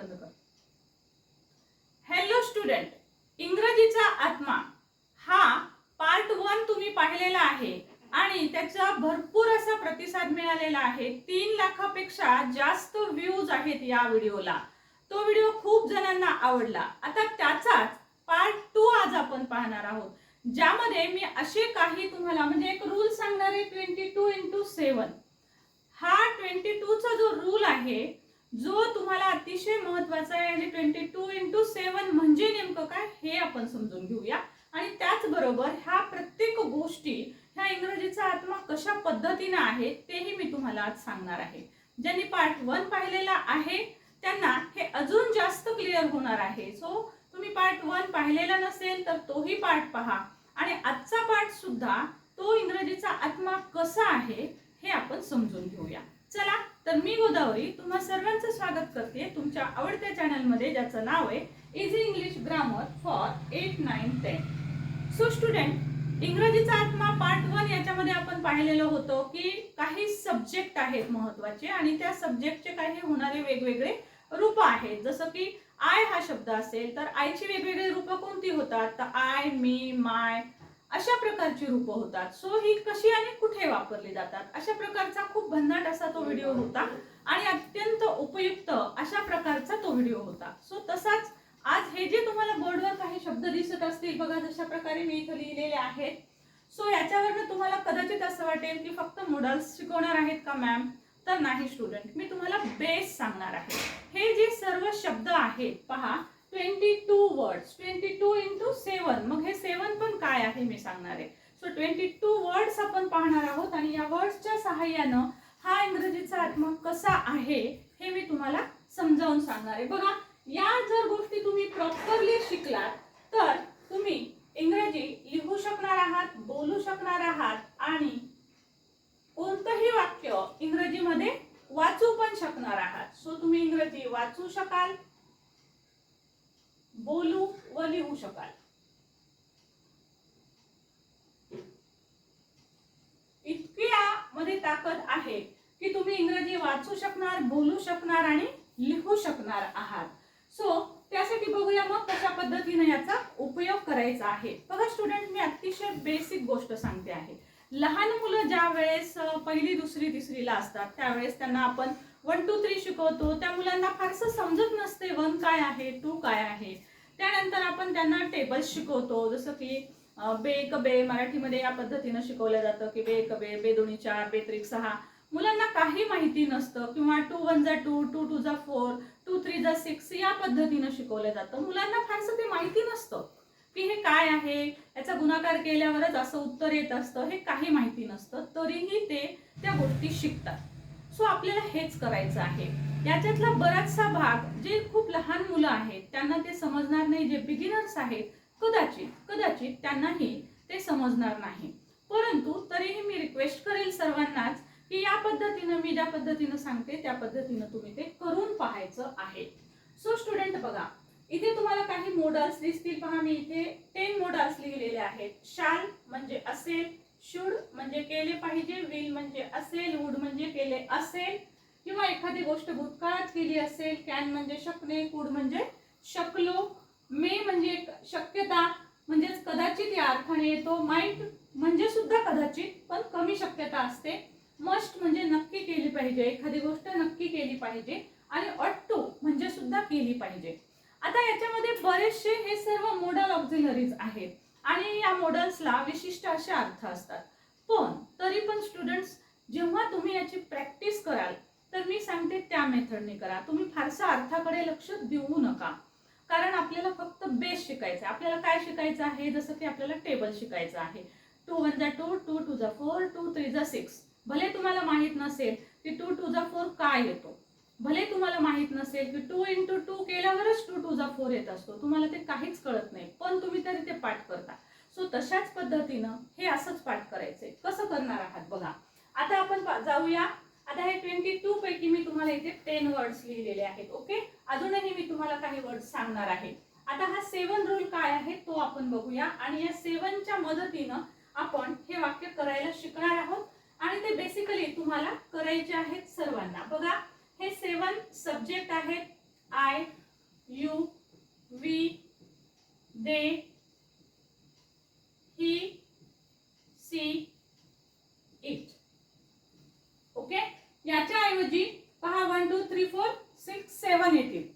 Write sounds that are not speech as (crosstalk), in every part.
बंद कर. Hello student इंग्रजीचा आत्मा. हा पार्ट वन तुम्ही पाहिलेला आहे आणि त्याचा भरपूर असा प्रतिसाद मिळालेला आहे. तीन लाखापेक्षा जास्त व्ह्यूज आहेत या व्हिडिओला. तो व्हिडिओ खूप जणांना आवडला. आता त्याचाच पार्ट टू आज आपण पाहणार आहोत. ज्यामध्ये मी असे काही तुम्हाला म्हणजे एक रूल सांगणार आहे ट्वेंटी टू इंटू सेवन हा ट्वेंटी टूचा जो रूल आहे जो तुम्हाला अतिशय महत्त्वाचा आहे आणि ट्वेंटी टू इंटू सेवन म्हणजे नेमकं काय हे आपण समजून घेऊया. आणि त्याचबरोबर ह्या प्रत्येक गोष्टी ह्या इंग्रजीचा आत्मा कशा पद्धतीनं आहे तेही मी तुम्हाला आज सांगणार आहे. ज्यांनी पार्ट वन पाहिलेला आहे त्यांना हे अजून जास्त क्लिअर होणार आहे. सो तुम्ही पार्ट वन पाहिलेला नसेल तर तोही पार्ट पहा. आणि आजचा पार्ट सुद्धा तो इंग्रजीचा आत्मा कसा आहे हे आपण समजून घेऊया. चला तर मी गोदावरी तुम्हा सर्वांचं स्वागत करते तुमच्या आवडत्या चॅनलमध्ये ज्याचं नाव आहे easy English grammar for eight nine ten so student इंग्रजीचा आत्मा पार्ट वन याच्यामध्ये आपण पाहिलेलं होतं की काही सब्जेक्ट आहेत महत्त्वाचे आणि त्या सब्जेक्टचे काही होणारे वेगवेगळे रूप आहेत. जसं की आय हा शब्द असेल तर आयची वेगवेगळी रूपं कोणती होतात? तर आय मी माय अशा प्रकारची रूपं होतात. सो ही कशी आणि कुठे वापरली जातात? अशा प्रकारचा खूप भन्नाट असा तो व्हिडिओ होता. आणि अत्यंत उपयुक्त अशा प्रकारचा तो व्हिडिओ होता. सो तसाच आज हे जे तुम्हाला बोर्डवर काही शब्द दिसत असतील बघा जशा प्रकारे मी इथं लिहिलेले आहेत. सो याच्यावरनं तुम्हाला कदाचित असं वाटेल की फक्त मॉडल्स शिकवणार आहेत का मॅम तर नाही स्टुडंट मी तुम्हाला बेस सांगणार आहे. हे जे सर्व शब्द आहेत पहा twenty two words twenty two into seven. मग हे सेवन पण काय आहे मी सांगणार आहे. सो ट्वेंटी टू वर्ड्स आपण पाहणार आहोत आणि या वर्ड्सच्या सहाय्यानं हा इंग्रजीचा आत्मा कसा आहे हे मी तुम्हाला समजावून सांगणार आहे. बघा या जर गोष्टी तुम्ही प्रॉपरली शिकलात तर तुम्ही इंग्रजी लिहू शकणार आहात बोलू शकणार आहात आणि कोणतंही वाक्य इंग्रजीमध्ये वाचू पण शकणार आहात. सो तुम्ही इंग्रजी वाचू शकाल बोलू व लिहू शकाल. इतक्या मध्ये ताकद आहे की तुम्ही इंग्रजी वाचू शकणार बोलू शकणार आणि लिहू शकणार आहात. सो त्यासाठी बघूया मग कशा पद्धतीने याचा उपयोग करायचा आहे. बघा स्टुडंट मी अतिशय बेसिक गोष्ट सांगते आहे. लहान मुलं ज्या वेळेस पहिली दुसरी तिसरीला असतात त्यावेळेस त्यांना आपण वन टू थ्री शिकवतो. त्या मुलांना फारसं समजत नसते वन काय आहे टू काय आहे. त्यानंतर आपण त्यांना टेबल्स शिकवतो. जसं की बे क बे मराठीमध्ये या पद्धतीनं शिकवलं जातं की बे क बे बे दोन्ही चार बे त्रिक सहा. मुलांना काही माहिती नसतं किंवा टू वन जा टू टू टू जा फोर टू थ्री जा सिक्स या पद्धतीनं शिकवलं जातं. मुलांना फारसं ते माहिती नसतं की हे काय आहे. याचा गुणाकार केल्यावरच असं उत्तर येत असतं. हे काही माहिती नसतं. तरीही ते त्या गोष्टी शिकतात. सो आपल्याला हेच करायचं आहे. याच्यातला बराचसा भाग जे खूप लहान मुलं आहेत त्यांना ते समजणार नाही जे बिगिनर्स आहेत कदाचित कदाचित त्यांनाही ते समजणार नाही. परंतु तरीही मी रिक्वेस्ट करेल सर्वांनाच की या पद्धतीनं मी ज्या पद्धतीनं सांगते त्या पद्धतीनं तुम्ही ते करून पाहायचं आहे. सो स्टुडंट बघा इथे तुम्हाला काही मोडल्स दिसतील. पहा मी इथे टेन मोडल्स लिहिलेले आहेत. शाल म्हणजे असेल शुड म्हणजे केले पाहिजे विल म्हणजे असेल वुड म्हणजे केले असेल किंवा एखादी गोष्ट भूतकाळात केली असेल कॅन म्हणजे शकणे कुड म्हणजे शकलो मे म्हणजे शक्यता म्हणजेच कदाचित या अर्थाने येतो. माइट म्हणजे सुद्धा कदाचित पण कमी शक्यता असते. मस्ट म्हणजे नक्की केली पाहिजे एखादी गोष्ट नक्की केली पाहिजे आणि ऑट म्हणजे सुद्धा केली पाहिजे. आता याच्यामध्ये बरेचसे हे सर्व मोडल ऑक्झिलरीज आहेत. आणि या मॉडल्सला विशिष्ट असे अर्थ असतात. पण तरी पण स्टुडंट्स जेव्हा तुम्ही याची प्रॅक्टिस कराल तर मी सांगते त्या मेथडने करा. तुम्ही फारसा अर्थाकडे लक्ष देऊ नका. कारण आपल्याला फक्त बेस शिकायचं आहे. आपल्याला काय शिकायचं आहे? जसं की आपल्याला टेबल शिकायचं आहे. टू वन जा टू टू टू जा फोर टू थ्री जा सिक्स भले तुम्हाला माहीत नसेल की टू टू जा फोर काय येतो. भले तुम्हाला माहीत नसेल की टू इंटू टू केल्यावरच टू टू जा फोर येत असतो. तुम्हाला ते काहीच कळत नाही पण तुम्ही तरी ते पाठ करता. सो तशाच पद्धतीनं हे असंच पाठ करायचंय. कसं करणार आहात बघा. आता आपण जाऊया. आता हे ट्वेंटी टू पैकी मी तुम्हाला इथे टेन वर्ड्स लिहिलेले आहेत ओके अजूनही मी तुम्हाला काही वर्ड्स सांगणार आहे. आता हा सेवन रूल काय आहे तो आपण बघूया. आणि या सेवनच्या मदतीनं आपण हे वाक्य करायला शिकणार आहोत. आणि ते बेसिकली तुम्हाला करायचे आहेत सर्वांना. बघा हे सेवन सब्जेक्ट आहेत. I you we they he she it okay याच्या ऐवजी पहा one two three four six seven येतील.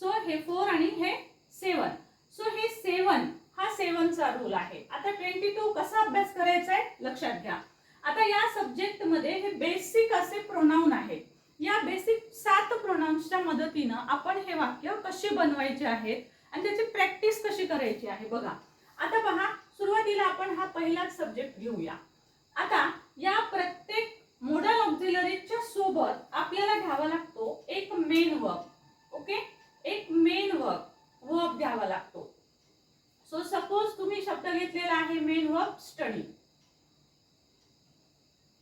सो हे फोर आणि हे सेवन सो हे सेवन हा सेवनचा रूल आहे. आता ट्वेंटी टू कसा अभ्यास करायचा आहे? लक्षात घ्या. आता या सब्जेक्टमध्ये हे बेसिक असे प्रोनाऊन आहेत. या बेसिक सात प्रोनाउन्सच्या मदतीनं आपण हे वाक्य कसे बनवायचे आहेत आणि त्याची प्रॅक्टिस कशी करायची आहे बघा. आता पहा सुरुवातीला आपण हा पहिलाच सब्जेक्ट घेऊया. आता या प्रत्येक मोडल ऑक्झिलरीच्या सोबत आपल्याला घ्यावा लागतो एक मेन वर्ब ओके एक मेन वर्ब वर्ब घ्यावा लागतो. सो सपोज तुम्ही शब्द घेतलेला आहे main verb study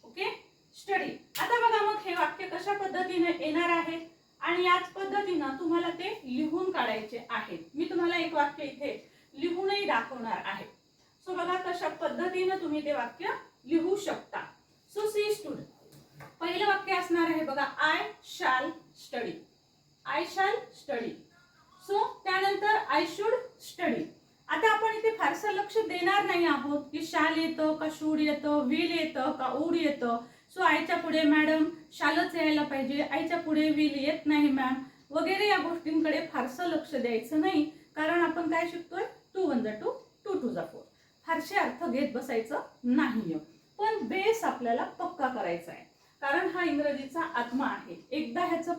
okay study आता बघा मग हे वाक्य कशा पद्धतीने येणार आहे? आणि याच पद्धतीनं तुम्हाला ते लिहून काढायचे आहेत मी तुम्हाला एक वाक्य इथे लिहूनही दाखवणार आहे. सो बघा कशा पद्धतीनं तुम्ही ते वाक्य लिहू शकता. सो सी स्टुडंट पहिलं वाक्य असणार आहे बघा I shall study I shall study so त्यानंतर आय शुड स्टडी आता आपण इथे फारसं लक्ष देणार नाही आहोत की शाल येतं का शूड येतं विल येतं का उड येतं. सो आईच्या पुढे मॅडम शालच यायला पाहिजे. आईच्या पुढे विल येत नाही मॅम वगैरे या गोष्टींकडे फारसं लक्ष द्यायचं नाही. कारण आपण काय शिकतोय? टू वन जा टू टू टू जा फोर फारसे अर्थ घेत बसायचं नाहीये. पण बेस आपल्याला पक्का करायचा आहे. कारण हा इंग्रजीचा आत्मा आहे. एकदा ह्याचं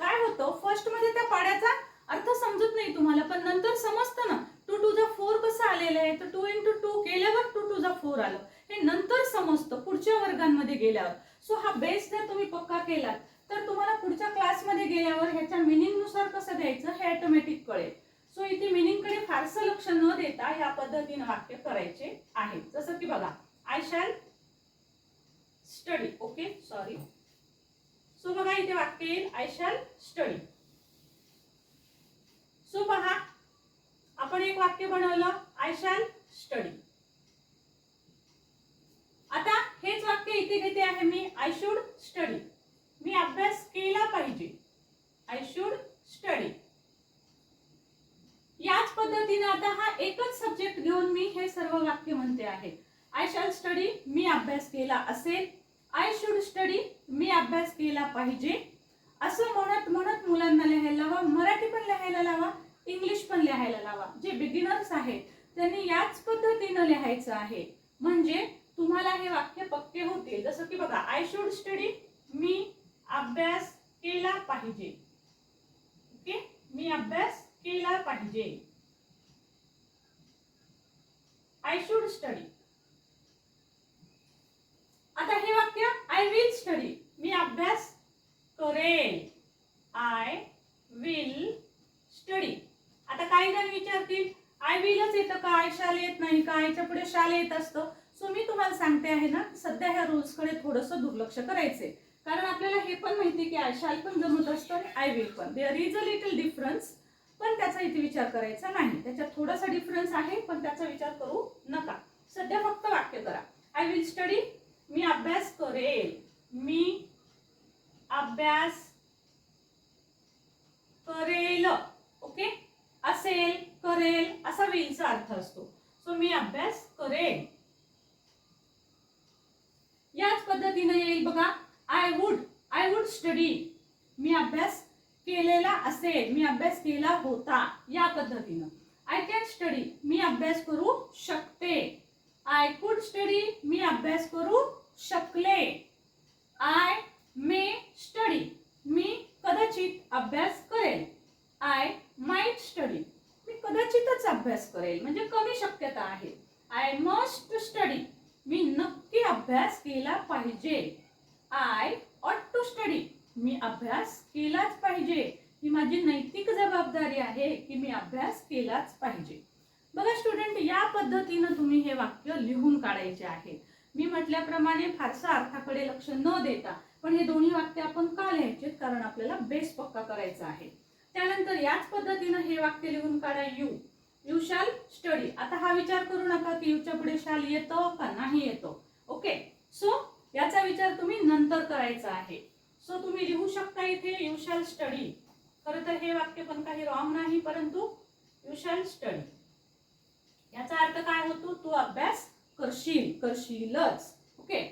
काय होतं? फर्स्टमध्ये त्या पाड्याचा अर्थ समजत नाही तुम्हाला पण नंतर समजतं ना. टू टू जा फोर कसं आलेलं आहे? तर टू इंटू टू केल्यावर टू टू जा फोर आलं. हे नंतर समजतं पुढच्या वर्गांमध्ये गेल्यावर. सो हा बेस जर तुम्ही पक्का केलात तर तुम्हाला पुढच्या क्लासमध्ये गेल्यावर ह्याच्या मिनिंगनुसार कसं द्यायचं हे ऑटोमॅटिक कळेल. सो इथे मिनिंगकडे फारसं लक्ष न देता या पद्धतीनं वाक्य करायचे आहे. जसं की बघा I shall study okay sorry so बघा इथे वाक्य येईल. आय शॅल स्टडी सो पहा. आपण एक वाक्य बनवलं. आय शॅल स्टडी आता हेच वाक्य इथे घेते आहे मी. आय शुड स्टडी मी अभ्यास केला पाहिजे. आय शुड स्टडी याच पद्धतीने आता हा एकच सब्जेक्ट घेऊन मी हे सर्व वाक्य म्हणते आहे. आय शॅल स्टडी मी अभ्यास केला असेल. आय शुड स्टडी मी अभ्यास केला पाहिजे. असं म्हणत म्हणत मुलांना लिहायला लावा. मराठी पण लिहायला लावा. इंग्लिश पण लिहायला लावा. जे बिगिनर्स आहेत त्यांनी याच पद्धतीनं लिहायचं आहे. म्हणजे तुम्हाला हे वाक्य पक्के होतील जसं की बघा आय शुड स्टडी मी अभ्यास केला पाहिजे. ओके? मी अभ्यास केला पाहिजे. आय शुड स्टडी आता हे वाक्य आय विल स्टडी मी अभ्यास करेल. आय विल स्टडी आता काही जण विचारतील आय विलच येतं का? आय शाल येत नाही का? आयच्या पुढे शाल येत असतं. सो मी तुम्हाला सांगते आहे ना सध्या ह्या रूल्सकडे थोडंसं दुर्लक्ष करायचे कारण आपल्याला हे पण माहिती की आय शाल पण जमत असतं आणि आय विल पण. There is a little difference पण त्याचा इथे विचार करायचा नाही. त्याच्यात थोडासा डिफरन्स आहे पण त्याचा विचार करू नका. सध्या फक्त वाक्य करा. आय विल स्टडी मी अभ्यास करेल. मी अभ्यास करेल. ओके असेल करेल असा विलचा अर्थ असतो. सो मी अभ्यास करेल. याच पद्धतीने येईल बघा. I would I would study मी अभ्यास केलेला असेल मी अभ्यास केला होता या पद्धतीनं. आय कॅन स्टडी मी अभ्यास करू शकते. आय कुड स्टडी मी अभ्यास करू शकले. आय मे स्टडी मी कदाचित अभ्यास करेल. आय माइट स्टडी मी कदाचितच अभ्यास करेल. म्हणजे कमी शक्यता आहे. आय मस्ट स्टडी मी नक्की की अभ्यास केला पाहिजे. आय ऑट टू स्टडी मी अभ्यास केलाच पाहिजे. ही माझी नैतिक जबाबदारी आहे की मी अभ्यास केलाच पाहिजे. बघा स्टुडंट या पद्धतीनं तुम्ही हे वाक्य लिहून काढायचे आहे मी म्हटल्याप्रमाणे फारसा अर्थाकडे लक्ष न देता पण हे दोन्ही वाक्य आपण का लिहायचे कारण आपल्याला बेस पक्का करायचा आहे. त्यानंतर याच पद्धतीनं हे वाक्य लिहून काढा यू यू शाल स्टडी आता हा विचार करू नका की यूच्या पुढे शाल येतो का नाही येतो. ओके सो याचा विचार तुम्ही नंतर करायचा आहे. सो तुम्ही लिहू शकता इथे यू शॅल स्टडी खरं तर हे वाक्य पण काही रॉंग नाही परंतु यू शॅल स्टडी याचा अर्थ काय होतो? तू अभ्यास करशील करशीलच. ओके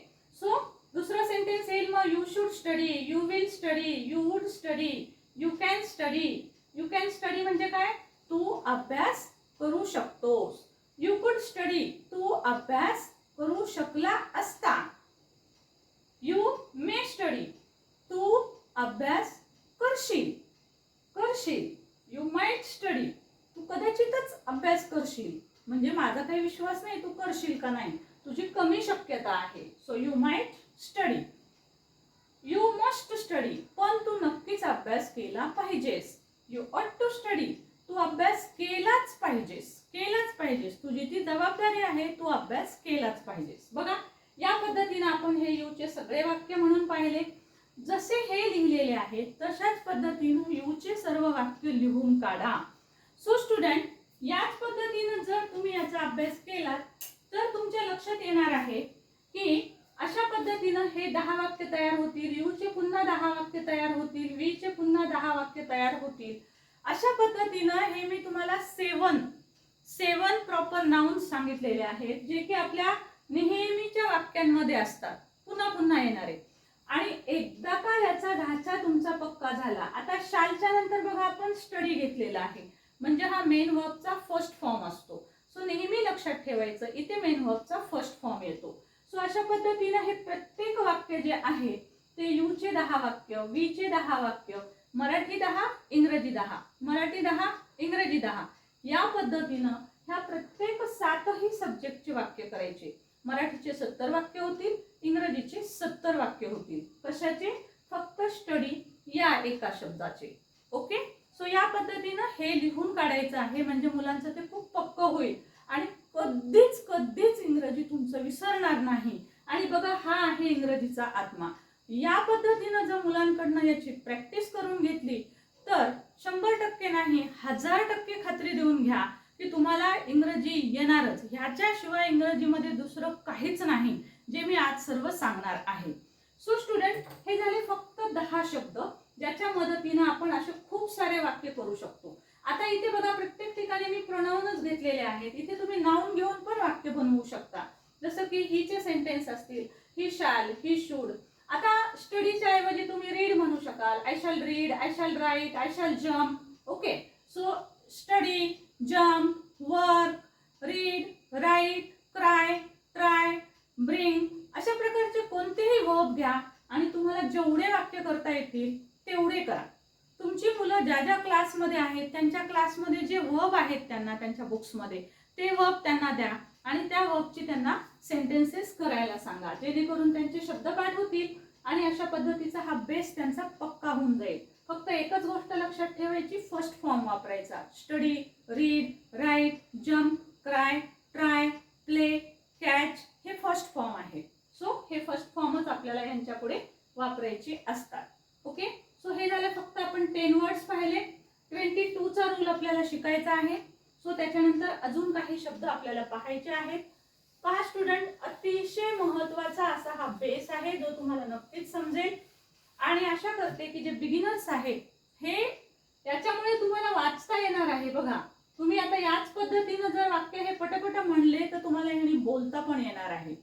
सो दुसरं सेंटेन्स येईल मग you should study you will study you would study you can study you can study म्हणजे काय? तू अभ्यास करू शकतोस. यू कुड स्टडी तू अभ्यास करू शकला असता. यू मे स्टडी तू अभ्यास करशील. करशील. यू माइट स्टडी तू कदाचितच अभ्यास करशील. म्हणजे माझा काही विश्वास नाही तू करशील का नाही? तुझी कमी शक्यता आहे. So you might study you must study पण तू नक्कीच अभ्यास केला पाहिजेस. यू ऑट टू स्टडी तू अभ्यास केलाच पाहिजेस. केलाच पाहिजेस. तुझी ती जबाबदारी आहे तू अभ्यास केलाच पाहिजेस. बघा या पद्धतीने आपण हे यूचे सगळे वाक्य म्हणून पाहिले. जसे हे लिहिलेले आहे तशाच पद्धतीनं यूचे सर्व वाक्य लिहून काढा. सो स्टुडंट याच पद्धतीनं जर तुम्ही याचा अभ्यास केलात तर तुमच्या लक्षात येणार आहे की अशा पद्धतीनं हे दहा वाक्य तयार होतील यूचे पुन्हा दहा वाक्य तयार होतील वीचे पुन्हा दहा वाक्य तयार होतील. अशा पद्धतीनं हे मी तुम्हाला सेवन सेवन प्रॉपर नाउन्स सांगितलेले आहेत जे की आपल्या नेहमीच्या वाक्यांमध्ये असतात. पुन्हा पुन्हा येणारे. आणि एकदा का याचा ढाचा तुमचा पक्का झाला आता शालच्या नंतर बघा आपण स्टडी घेतलेला आहे. म्हणजे हा मेन वर्कचा फर्स्ट फॉर्म असतो. सो नेहमी लक्षात ठेवायचं इथे मेन वर्कचा फर्स्ट फॉर्म येतो. सो अशा पद्धतीने हे प्रत्येक वाक्य जे आहे ते यूचे दहा वाक्य वीचे दहा वाक्य मराठी दहा इंग्रजी दहा. मराठी दहा इंग्रजी दहा. या पद्धतीनं ह्या प्रत्येक सातही सब्जेक्टचे वाक्य करायचे. मराठीचे सत्तर वाक्य होतील इंग्रजीचे सत्तर वाक्य होतील. कशाचे? फक्त स्टडी या एका शब्दाचे. ओके सो या पद्धतीनं हे लिहून काढायचं आहे म्हणजे मुलांचं ते खूप पक्क होईल. आणि कधीच कधीच इंग्रजी तुमचं विसरणार नाही. आणि बघा हा आहे इंग्रजीचा आत्मा. या पद्धतीनं जर मुलांकडनं याची प्रॅक्टिस करून घेतली तर शंभर टक्के नाही हजार टक्के खात्री देऊन घ्या की तुम्हाला इंग्रजी येणारच. ह्याच्याशिवाय इंग्रजीमध्ये दुसरं काहीच नाही जे मी आज सर्व सांगणार आहे. सो स्टुडंट हे झाले फक्त दहा शब्द ज्याच्या मदतीनं आपण असे खूप सारे वाक्य करू शकतो. आता इथे बघा प्रत्येक ठिकाणी मी प्रणवनच घेतलेले आहेत. इथे तुम्ही नाऊन घेऊन पण वाक्य बनवू शकता. जसं की हिचे सेंटेन्स असतील ही शाल ही शूड आता स्टडीच्या ऐवजी तुम्ही रीड म्हणू शकाल. I shall read I shall write I shall jump okay so study jump work read write cry try bring अशा प्रकारचे कोणतेही वर्ब घ्या आणि तुम्हाला जेवढे वाक्य करता येतील तेवढे करा. तुमची मुलं ज्या ज्या क्लासमध्ये आहेत त्यांच्या क्लासमध्ये जे वर्ब आहेत त्यांना त्यांच्या बुक्समध्ये ते वर्ब त्यांना द्या. आणि त्या वर्कची त्यांना सेंटेन्सेस करायला सांगा. जेणेकरून त्यांचे शब्दपाठ होतील आणि अशा पद्धतीचा हा बेस त्यांचा पक्का होऊन जाईल. फक्त एकच गोष्ट लक्षात ठेवायची फर्स्ट फॉर्म वापरायचा. Study read write jump cry try play catch हे फर्स्ट फॉर्म आहे. सो हे फर्स्ट फॉर्मच आपल्याला यांच्या पुढे वापरायचे असतात. ओके सो हे झालं फक्त आपण टेन वर्ड्स पाहिले. ट्वेंटी टूचा रूल आपल्याला शिकायचा आहे. सो त्याच्यानंतर अजून काही शब्द आपल्याला पाहायचे आहेत. पहा स्टुडंट अतिशय महत्त्वाचा असा हा बेस आहे जो तुम्हाला नक्कीच समजेल. आणि आशा करते की जे बिगिनर्स आहेत हे याच्यामुळे तुम्हाला वाचता येणार आहे. बघा तुम्ही आता याच पद्धतीनं जर वाक्य हे पटपट म्हणले तर तुम्हाला ह्यानी बोलता पण येणार आहे.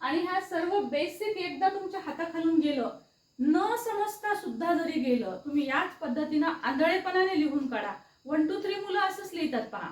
आणि ह्या सर्व बेसिक एकदा तुमच्या हाताखालून गेलं न समजता सुद्धा जरी गेलं तुम्ही याच पद्धतीनं आंधळेपणाने लिहून काढा. वन टू थ्री मुलं असंच लिहितात पहा.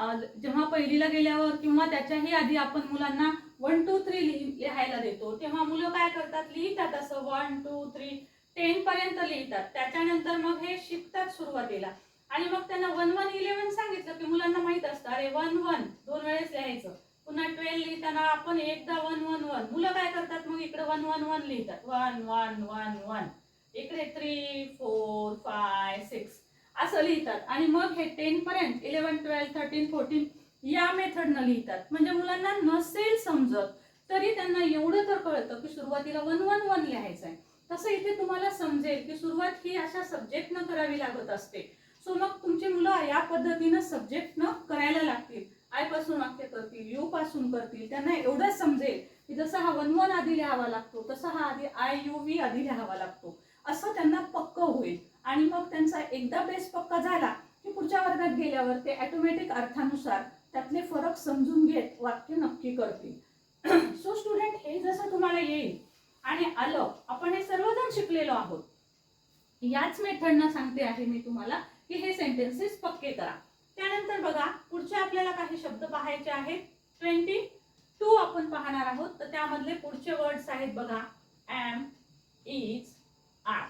जेव्हा पहिलीला गेल्यावर किंवा त्याच्याही आधी आपण मुलांना वन टू थ्री लिहायला देतो तेव्हा मुलं काय करतात? लिहितात असं वन टू थ्री टेन पर्यंत लिहितात. त्याच्यानंतर मग हे शिकतात सुरुवातीला. आणि मग त्यांना वन वन इलेव्हन सांगितलं की मुलांना माहीत असतं. अरे वन वन दोन वेळेस लिहायचं. पुन्हा ट्वेल्व लिहिताना आपण एकदा वन वन वन मुलं काय करतात? मग इकडे वन वन वन लिहितात. वन वन वन वन इकडे थ्री फोर फाय सिक्स असं लिहितात. आणि मग हे टेन पर्यंत इलेव्हन ट्वेल्व थर्टीन फोर्टीन या मेथडनं लिहितात. म्हणजे मुलांना नसेल समजत तरी त्यांना एवढं तर कळतं की सुरुवातीला वन वन वन लिहायचं आहे तसं इथे तुम्हाला समजेल की सुरुवात ही अशा सब्जेक्टनं करावी लागत असते. सो मग तुमची मुलं या पद्धतीनं सब्जेक्टनं करायला लागतील. आयपासून वाक्य करतील यू पासून करतील. त्यांना एवढं समजेल की जसं हा वन वन आधी लिहावा लागतो तसा हा आधी आय यू व्ही आधी लिहावा लागतो. असं त्यांना पक्क होईल आणि मग त्यांचा एकदा बेस पक्का झाला की पुढच्या वर्गात गेल्यावर ते ॲटोमॅटिक अर्थानुसार त्यातले फरक समजून घेत वाक्य नक्की करतील. (clears throat) सो स्टुडंट हे जसं तुम्हाला येईल आणि आलं आपण हे सर्वजण शिकलेलो आहोत. याच मेथडनं सांगते आहे मी तुम्हाला की हे सेंटेन्सेस पक्के करा. त्यानंतर बघा पुढचे आपल्याला काही शब्द पाहायचे आहेत. ट्वेंटी टू आपण पाहणार आहोत. तर त्यामधले पुढचे वर्ड्स आहेत बघा. Am is are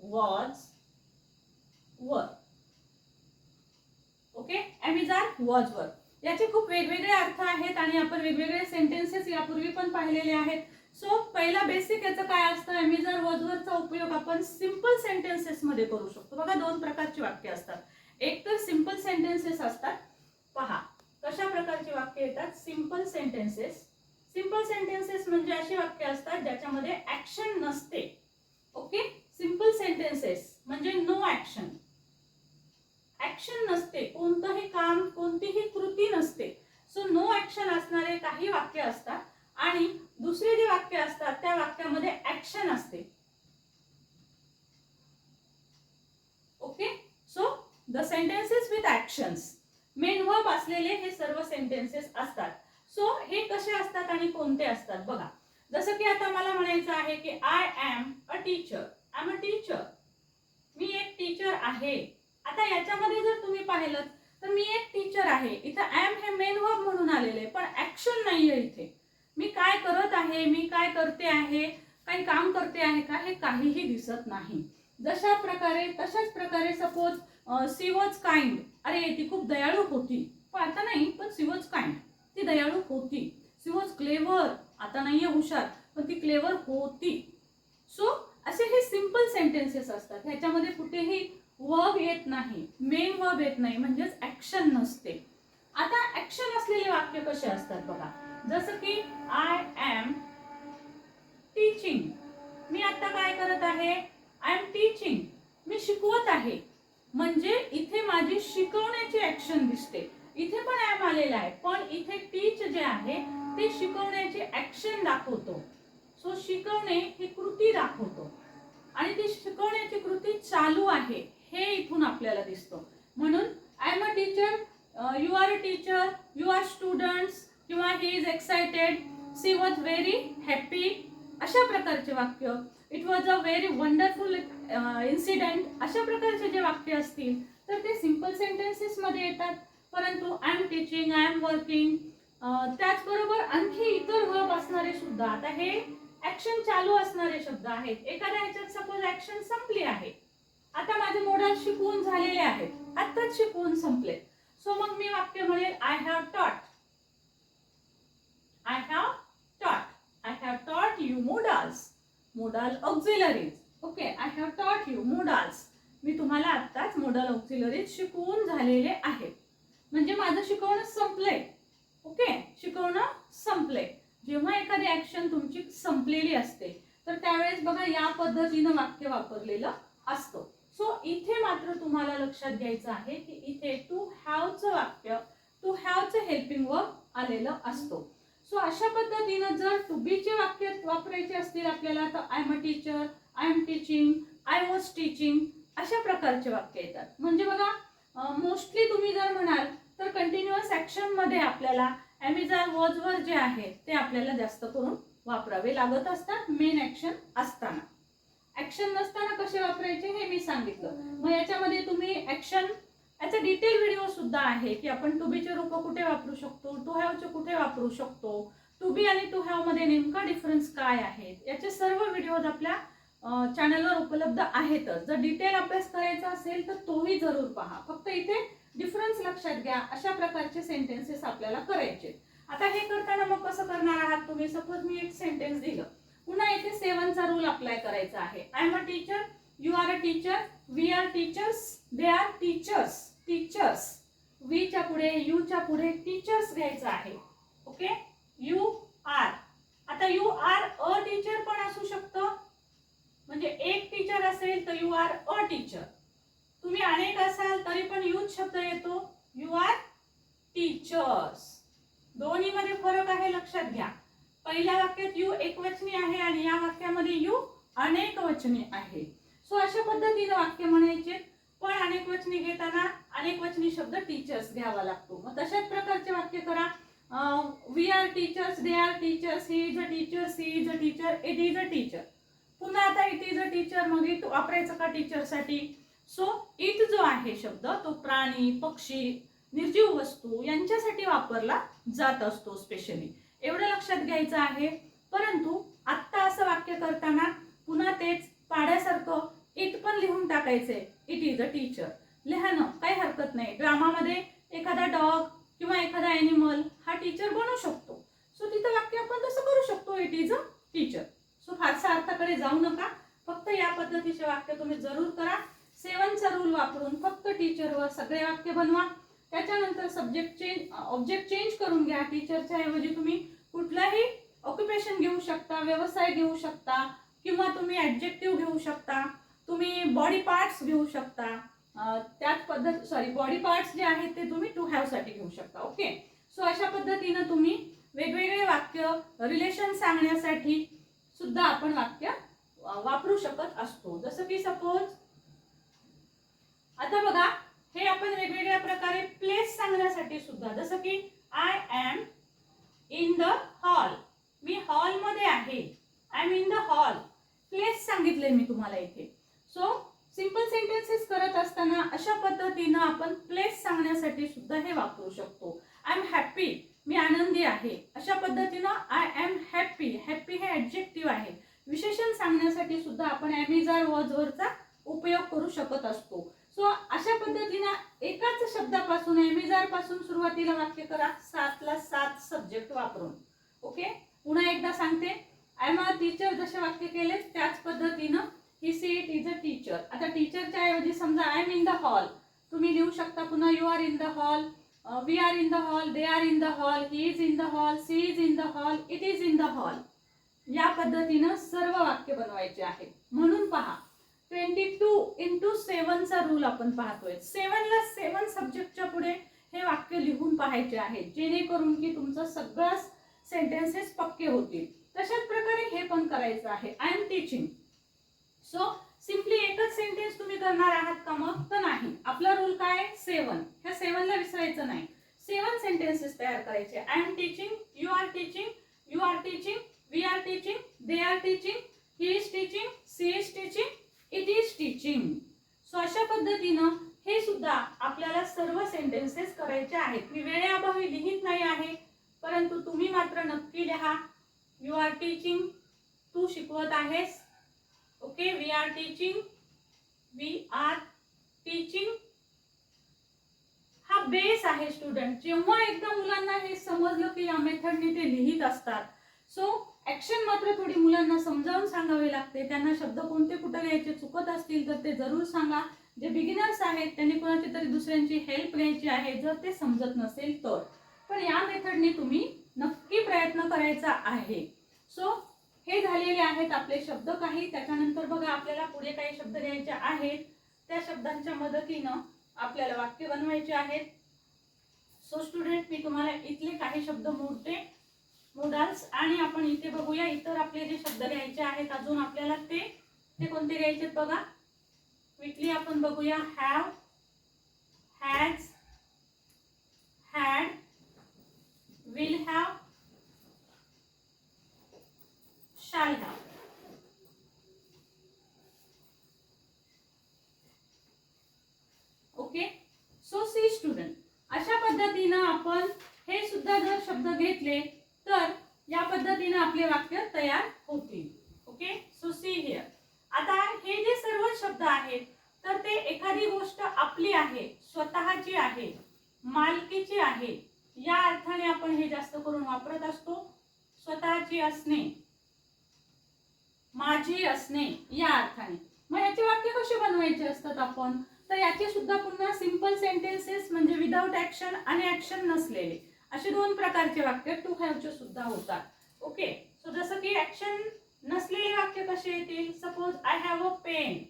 was were. Okay am are was were. याचे खूप वेगवेगळे अर्थ आहेत आणि आपण वेगवेगळे सेंटेन्सेस यापूर्वी पण पाहिलेले आहेत. सो पहिला बेसिक याचं काय असतं? ॲमेझॉन वॉज वरचा उपयोग आपण सिंपल सेंटेन्सेसमध्ये करू शकतो. बघा दोन प्रकारची वाक्य असतात. एक तर सिंपल सेंटेन्सेस असतात. पहा कशा प्रकारची वाक्य येतात? सिंपल सेंटेन्सेस सिंपल सेंटेन्सेस म्हणजे अशी वाक्य असतात ज्याच्यामध्ये ऍक्शन नसते. ओके सिंपल सेंटेन्सेस म्हणजे नो ऍक्शन ऍक्शन नसते. कोणतंही काम कोणतीही कृती नसते. सो नो ऍक्शन असणारे काही वाक्य असतात आणि दुसरे जे वाक्य असतात त्या वाक्यामध्ये ऍक्शन असते. Okay so the sentences with actions main verb असलेले हे सर्व सेंटेन्सेस असतात. सो हे कसे असतात आणि कोणते असतात? बघा. जसं की आता मला म्हणायचं आहे की I am a teacher I am a teacher मी एक टीचर आहे. आता याच्यामध्ये जर तुम्ही पाहिलं तर मी एक टीचर आहे. इथं एम हे मेन वर्ब म्हणून आलेले पण ऍक्शन आहे इथे. मी काय करत आहे मी काय करते आहे काही काम करते आहे का हे काहीही दिसत नाही. जशा प्रकारे तशाच प्रकारे सपोज सी वॉज काइंड अरे ती खूप दयाळू होती. पण आता नाही पण सी वॉज काइंड ती दयाळू होती. सी वॉज क्लेवर आता नाही आहे हुशार पण ती क्लेवर होती. सो असे हे सिंपल सेंटेन्सेस असतात. ह्याच्यामध्ये कुठेही वर्ब येत नाही मेन वर्ब येत नाही म्हणजेच ऍक्शन नसते. आता ऍक्शन असलेले वाक्य कसे असतात बघा. जसं की आय एम टीचिंग मी आता काय करत आहे? आय एम टीचिंग मी शिकवत आहे. म्हणजे इथे माझी शिकवण्याची ऍक्शन दिसते. इथे पण ॲम आलेला आहे पण इथे टीच जे आहे ते शिकवण्याची ऍक्शन दाखवतो. सो शिकवणे ही कृती दाखवतो. आणि ती शिकवण्याची कृती चालू आहे. हे इथून आपल्याला दिसतं. म्हणून I am a teacher you are a teacher you are students किंवा he is excited she was very happy अशा प्रकारचे वाक्य. It was a very wonderful incident अशा प्रकारचे जे वाक्य असतील तर ते सिंपल सेंटेन्सेसमध्ये येतात. परंतु I am teaching I am working त्याचबरोबर आणखी इतर वर्ब असणारे सुद्धा. आता हे ॲक्शन चालू असणारे शब्द आहेत. एखाद्या ह्याच्यात सपोज ॲक्शन संपली आहे. आता माझे मॉडल शिकवून झालेले आहेत. आत्ताच शिकवून संपले. सो मग मी वाक्य म्हणेल I have taught I have taught I have taught you modals modal auxiliaries okay I have taught you modals मी तुम्हाला आत्ताच मोडल ऑक्झिलरीज शिकवून झालेले आहेत म्हणजे माझं शिकवणं संपलंय. ओके शिकवणं संपलंय. जेव्हा एखादी ऍक्शन तुमची संपलेली असते तर त्यावेळेस बघा या पद्धतीनं वाक्य वापरलेलं असतं. सो इथे मात्र तुम्हाला लक्षात घ्यायचं आहे की इथे टू हॅवचं वाक्य टू हॅवचं हेल्पिंग वर्क आलेलं असतो. सो अशा पद्धतीनं जर टू बीचे वाक्य वापरायचे असतील आपल्याला तर I am a teacher I am teaching I was teaching अशा प्रकारचे वाक्य येतात. म्हणजे बघा मोस्टली तुम्ही जर म्हणाल तर कंटिन्युअस ऍक्शनमध्ये आपल्याला ॲमेझॉन वॉजवर जे आहे ते आपल्याला जास्त करून वापरावे लागत असतात मेन ऍक्शन असताना. ऍक्शन नसताना कसे वापरायचे हे मी सांगितलं. मग याच्यामध्ये तुम्ही ऍक्शन याचा डिटेल व्हिडिओ सुद्धा आहे की आपण टू बीचे रूप कुठे वापरू शकतो टू हॅवचे कुठे वापरू शकतो टू बी आणि टू हॅवमध्ये नेमका डिफरन्स काय आहे याचे सर्व व्हिडिओज आपल्या चॅनलवर उपलब्ध आहेतच. जर डिटेल अभ्यास करायचा असेल तर तोही जरूर पहा. फक्त इथे डिफरन्स लक्षात घ्या अशा प्रकारचे सेंटेन्सेस आपल्याला करायचे आता हे करताना मग कसं करणार आहात तुम्ही? सपोज मी एक सेंटेन्स दिलं. पुन्हा इथे सेवनचा रूल अप्लाय करायचा आहे. I am a teacher you are a teacher we are teachers they are teachers teachers वीच्या पुढे यूच्या पुढे टीचर्स घ्यायचं आहे. ओके यू आर आता यू आर अ टीचर पण असू शकतं. म्हणजे एक टीचर असेल तर यू आर अ टीचर तुम्ही अनेक असाल तरी पण यूज शब्द येतो. यू आर टीचर्स दोन्हीमध्ये फरक आहे लक्षात घ्या. पहिल्या वाक्यात यू एकवचनी आहे आणि या वाक्यामध्ये यू अनेक वचनी आहे. सो अशा पद्धतीने वाक्य म्हणायचे. पण अनेक वचने घेताना अनेक वचनी शब्द टीचर्स घ्यावा लागतो. मग तशाच प्रकारचे वाक्य करा. We are teachers they are teachers he is a teacher she is a teacher it is a teacher पुन्हा आता इट इज अ टीचर मग इट वापरायचं का टीचरसाठी सो इट जो आहे शब्द तो प्राणी पक्षी निर्जीव वस्तू यांच्यासाठी वापरला जात असतो स्पेशली लक्षात घ्यायचं आहे. परंतु आत्ता असं वाक्य करताना पुन्हा तेच पाड्यासारखं इट पण लिहून टाकायचंय. इट इज अ टीचर लिहाणं काही हरकत नाही. ड्रामामध्ये एखादा डॉग किंवा एखादा ॲनिमल हा टीचर बनू शकतो. सो तिथं वाक्य आपण तसं करू शकतो. It is a teacher so फारसा अर्थाकडे जाऊ नका. फक्त या पद्धतीचे वाक्य तुम्ही जरूर करा. सेवनचा रूल वापरून फक्त टीचरवर सगळे वाक्य बनवा. त्याच्यानंतर सब्जेक्ट चेंज ऑब्जेक्ट चेंज करून घ्या. टीचरच्या ऐवजी तुम्ही कुठलाही ऑक्युपेशन घेऊ शकता व्यवसाय घेऊ शकता किंवा तुम्ही ॲडजेक्टिव्ह घेऊ शकता तुम्ही बॉडी पार्ट्स घेऊ शकता त्याच पद्धत सॉरी बॉडी पार्ट्स जे आहेत ते तुम्ही टू हॅवसाठी घेऊ शकता ओके सो अशा पद्धतीनं तुम्ही वेगवेगळे वाक्य रिलेशन सांगण्यासाठी सुद्धा आपण वाक्य वापरू शकत असतो. जसं की सपोज आता बघा हे आपण वेगवेगळ्या प्रकारे प्लेस सांगण्यासाठी सुद्धा जसं की I am in the hall मी हॉलमध्ये आहे. I am in the hall place सांगितले मी तुम्हाला इथे. सो सिंपल सेंटेन्सेस करत असताना अशा पद्धतीनं आपण प्लेस सांगण्यासाठी सुद्धा हे वापरू शकतो. आय एम हॅप्पी मी आनंदी आहे. अशा पद्धतीनं आय एम हॅप्पी हॅप्पी हे ॲडजेक्टिव्ह आहे. विशेषण सांगण्यासाठी सुद्धा आपण ॲमेझॉन वॉजवरचा उपयोग करू शकत असतो. सो अशा पद्धतीनं एकाच शब्दापासून ॲमिजारपासून सुरुवातीला वाक्य करा. सातला सात सब्जेक्ट वापरून. ओके पुन्हा एकदा सांगते. आय एम अ टीचर जसे वाक्य केले त्याच पद्धतीनं he she it is a teacher आता टीचरच्या ऐवजी समजा I am in the hall तुम्ही लिहू शकता पुन्हा you are in the hall we are in the hall they are in the hall he is in the hall she is in the hall it is in the hall या पद्धतीनं सर्व वाक्य बनवायचे आहे म्हणून पहा इंटू सेवनचा रूल आपण पाहतोय. सेवनला सेवन सब्जेक्टच्या पुढे हे वाक्य लिहून पाहायचे आहे. जेणेकरून की तुमचं सगळं सेंटेन्सेस पक्के होतील. तशाच प्रकारे हे पण करायचं आहे. I am teaching so simply एकच सेंटेन्स तुम्ही करणार आहात का मग? तर नाही. आपला रूल काय सेवन ह्या सेवनला विसरायचं नाही. सेवन सेंटेन्सेस तयार करायचे. I am teaching you are teaching you are teaching we are teaching they are teaching he is teaching she is teaching it is teaching so अशा पद्धतीनं हे सुद्धा आपल्याला सर्व सेंटेन्सेस करायचे आहेत. मी वेळेअभावी लिहित नाही आहे परंतु तुम्ही मात्र नक्की लिहा. यू आर टीचिंग तू शिकवत आहेस. Okay we are teaching we are teaching हा बेस आहे स्टुडंट जेव्हा एकदा मुलांना हे समजलं की या मेथडने ते लिहित असतात. सो ऍक्शन मात्र थोडी मुलांना समजावून सांगावे लागते. त्यांना शब्द कोणते कुठे घ्यायचे चुकत असतील तर ते जरूर सांगा. जे बिगिनर्स आहेत त्यांनी कोणाची तरी दुसऱ्यांची हेल्प घ्यायची आहे जर ते समजत नसेल तर. पण या मेथडने तुम्ही नक्की प्रयत्न करायचा आहे. सो हे झालेले आहेत आपले शब्द काही. त्याच्यानंतर बघा आपल्याला पुढे काही शब्द लिहायचे आहेत. त्या शब्दांच्या मदतीनं आपल्याला वाक्य बनवायचे आहेत. सो स्टुडंट मी तुम्हाला इथले काही शब्द मोडते. मोडाल्स आणि आपण इथे बघूया इतर आपले जे शब्द लिहायचे आहेत अजून आपल्याला ते ते कोणते लिहायचे बघा. क्विकली आपण बघूया have has had will have shall have okay so see student अशा पद्धतीनं आपण हे सुद्धा जर शब्द घेतले तर या पद्धतीने आपले वाक्य तयार होतील. ओके सो सी हिअर आता हे जे सर्व शब्द आहेत तर ते एखादी गोष्ट आपली आहे स्वतःची आहे मालकीची आहे या अर्थाने आपण हे जास्त करून वापरत असतो. स्वतःची असणे माझी असणे या अर्थाने. मग याचे वाक्य कसे बनवायचे असतात आपण? तर याचे सुद्धा पुन्हा सिंपल सेंटेन्सेस म्हणजे विदाऊट ऍक्शन आणि ऍक्शन नसलेले. असे दोन प्रकारचे वाक्य टू हॅवचे सुद्धा होतात. ओके सो जसं की ऍक्शन नसलेले वाक्य कसे येतील? Suppose I have a pen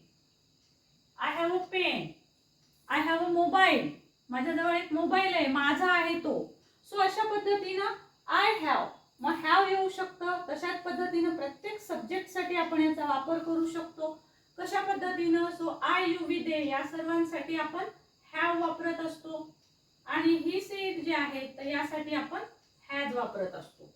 I have a pen I have a mobile माझ्याजवळ एक मोबाईल आहे. माझा आहे तो. सो अशा पद्धतीनं आय हॅव मग हॅव येऊ शकतं. तशाच पद्धतीनं प्रत्येक सब्जेक्टसाठी आपण याचा वापर करू शकतो. कशा पद्धतीनं? सो आय यू वि दे या सर्वांसाठी आपण हॅव वापरत असतो. आणि ही सेट जे आहे तर यासाठी आपण हॅज वापरत असतो.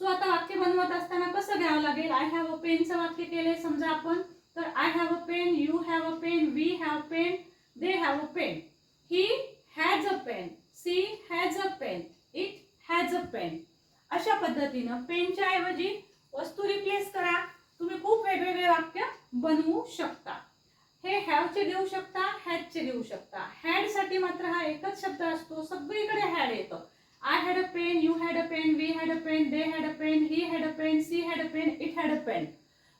सो आता वाक्य बनवत असताना कसं घ्यावं लागेल? आय हॅव अ पेनचं वाक्य केलंय समजा आपण. तर I have a pen you have a pen we have pen they have a pen he has a pen she has a pen it has a pen अशा पद्धतीनं पेनच्या ऐवजी वस्तू रिप्लेस करा. तुम्ही खूप वेगवेगळे वाक्य बनवू शकता. हे हॅवचे देऊ शकता हॅडचे देऊ शकता. हॅडसाठी मात्र हा एकच शब्द असतो. सगळीकडे हॅड येतं. I had a pen you had a pen we had a pen they had a pen he had a pen she had a pen it had a pen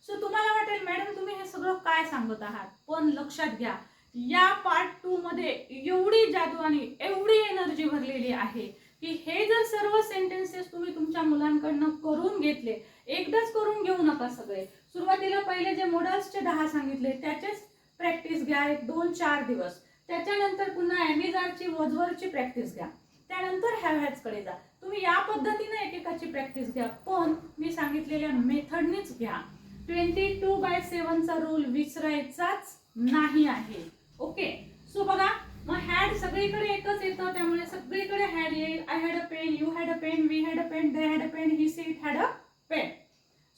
so तुम्हाला वाटेल मॅडम तुम्ही हे सगळं काय सांगत आहात? पण लक्षात घ्या या पार्ट टू मध्ये एवढी जादू आणि एवढी एनर्जी भरलेली आहे की हे जर सर्व सेंटेन्सेस तुम्ही तुमच्या मुलांकडनं करून घेतले एकदाच करून घेऊ नका सगळे. सुरुवातीला पहिले जे मॉडल्सचे दहा सांगितले त्याचेच प्रॅक्टिस घ्या एक दोन चार दिवस. त्याच्यानंतर पुन्हा ॲमेझॉनची वजवरची प्रॅक्टिस घ्या. त्यानंतर हॅव हॅचकडे जा. तुम्ही या पद्धतीने एकेकाची प्रॅक्टिस घ्या. पण मी सांगितलेल्या मेथडनीच घ्या. ट्वेंटी टू बाय सेवनचा रूल विसरायचाच नाही आहे. ओके? सो बघा मग हॅड सगळीकडे एकच येतं त्यामुळे सगळीकडे हॅड येईल I had a pen you had a pen we had a pen they had a pen he she had a pen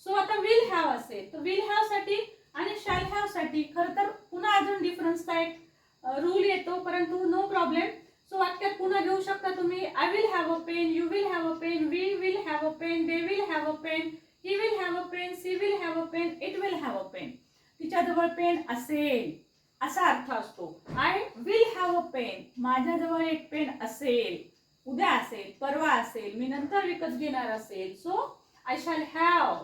so आता विल हॅव असेल. तर विल हॅवसाठी आणि शॅल हॅवसाठी खरं तर पुन्हा अजून डिफरन्सचा एक रूल येतो परंतु नो प्रॉब्लेम सो वाक्यात पुन्हा घेऊ शकता तुम्ही I will have a pen you will have a pen we will have a pen they will have a pen he will have a pen she will have a pen it will have a pen तिच्याजवळ pen असेल असा अर्थ असतो. I will have a pen माझ्याजवळ एक pen असेल उद्या असेल परवा असेल मी नंतर विकत घेणार असेल. So I shall have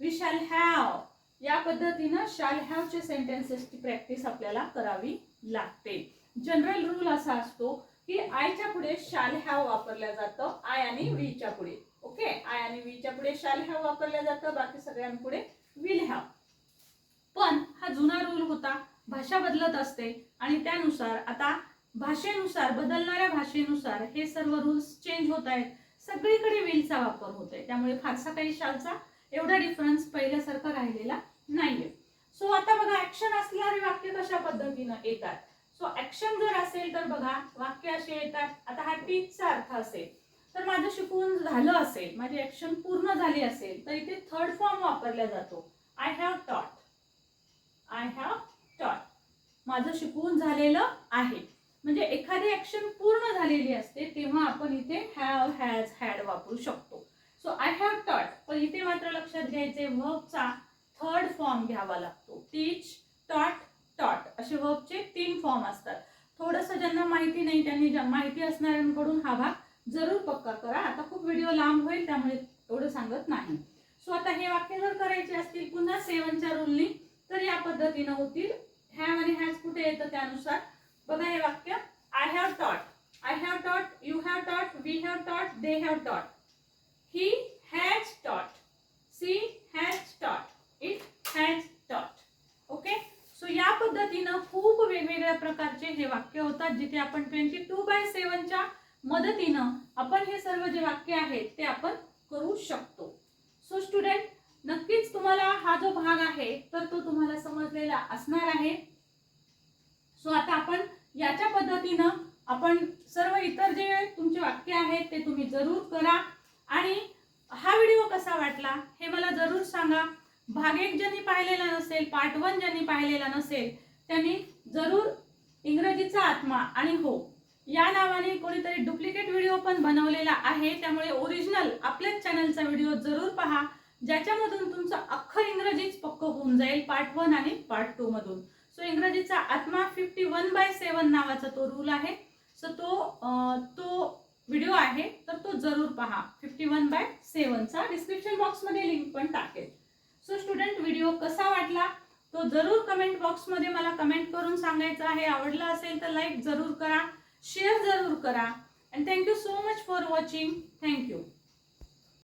we shall have या पद्धतीनं शाल हॅवचे सेंटेन्सेसची प्रॅक्टिस आपल्याला करावी लागते. जनरल रूल असा असतो की आयच्या पुढे शाल हॅव वापरल्या जातं आय आणि वीच्या पुढे. ओके आय आणि वीच्या पुढे शाल हॅव वापरल्या जातं बाकी सगळ्यांपुढे विल हॅव पण हा जुना रूल होता भाषा बदलत असते आणि त्यानुसार आता भाषेनुसार बदलणाऱ्या भाषेनुसार हे सर्व रूल्स चेंज होत आहेत. सगळीकडे विलचा वापर होतोय. त्यामुळे फारसा काही शालचा एवढा डिफरन्स पहिल्यासारखा राहिलेला नाहीये. सो आता बघा ऍक्शन असणारे वाक्य कशा पद्धतीनं येतात? सो ऍक्शन जर असेल तर बघा वाक्य असे येतात. आता हा टीचचा अर्थ असेल. तर माझं शिकवून झालं असेल माझी ऍक्शन पूर्ण झाली असेल तर इथे थर्ड फॉर्म वापरला जातो. I have taught I have taught माझं शिकवून झालेलं आहे. म्हणजे एखादी ऍक्शन पूर्ण झालेली असते तेव्हा आपण इथे हॅव हॅज हॅड वापरू शकतो. सो आय हॅव टॉट पण इथे मात्र लक्षात घ्यायचे वर्बचा थर्ड फॉर्म घ्यावा लागतो. टीच टॉट टॉट असे वर्बचे तीन फॉर्म असतात. थोडंसं ज्यांना माहिती नाही त्यांनी ज्या- माहिती असणाऱ्यांकडून हा भाग जरूर पक्का करा. आता खूप व्हिडिओ लांब होईल त्यामुळे एवढं सांगत नाही. सो आता हे वाक्य जर करायचे असतील पुन्हा सेवनच्या रूलनी तर या पद्धतीनं होतील. हॅव आणि हॅज कुठे येतं त्यानुसार. बघा हे वाक्य. I have taught I have taught you have taught we have taught they have taught he has taught she has taught it has taught okay so या पद्धतीनं खूप वेगवेगळ्या प्रकारचे हे वाक्य होतात जिथे आपण ट्वेंटी टू बाय सेवनच्या मदतीनं आपण हे सर्व जे वाक्य आहेत ते आपण करू शकतो. सो स्टुडंट नक्कीच तुम्हाला हा जो भाग आहे तर तो तुम्हाला समजलेला असणार आहे. सो आता आपण याच्या पद्धतीनं आपण सर्व इतर जे तुमचे वाक्य आहेत ते तुम्ही जरूर करा. आणि हा व्हिडिओ कसा वाटला हे मला जरूर सांगा. भाग एक ज्यांनी पाहिलेला नसेल पार्ट वन ज्यांनी पाहिलेला नसेल त्यांनी जरूर इंग्रजीचा आत्मा आणि हो या नावाने कोणीतरी डुप्लिकेट व्हिडिओ पण बनवलेला आहे. त्यामुळे ओरिजिनल आपल्याच चॅनलचा व्हिडिओ जरूर पहा ज्याच्यामधून तुमचं अख्खं इंग्रजीच पक्क होऊन जाईल पार्ट वन आणि पार्ट टू मधून. सो इंग्रजीचा आत्मा फिफ्टी वन बाय सेवन नावाचा तो रूल आहे. सो तो तो व्हिडिओ आहे तर तो जरूर पहा. फिफ्टी वन बाय सेवनचा डिस्क्रिप्शन बॉक्समध्ये लिंक पण टाकेल. सो स्टुडंट व्हिडिओ कसा वाटला? तो जरूर कमेंट बॉक्समध्ये मला कमेंट करून सांगायचं आहे. आवडला असेल तर लाईक जरूर करा शेअर जरूर करा. And thank you so much for watching thank you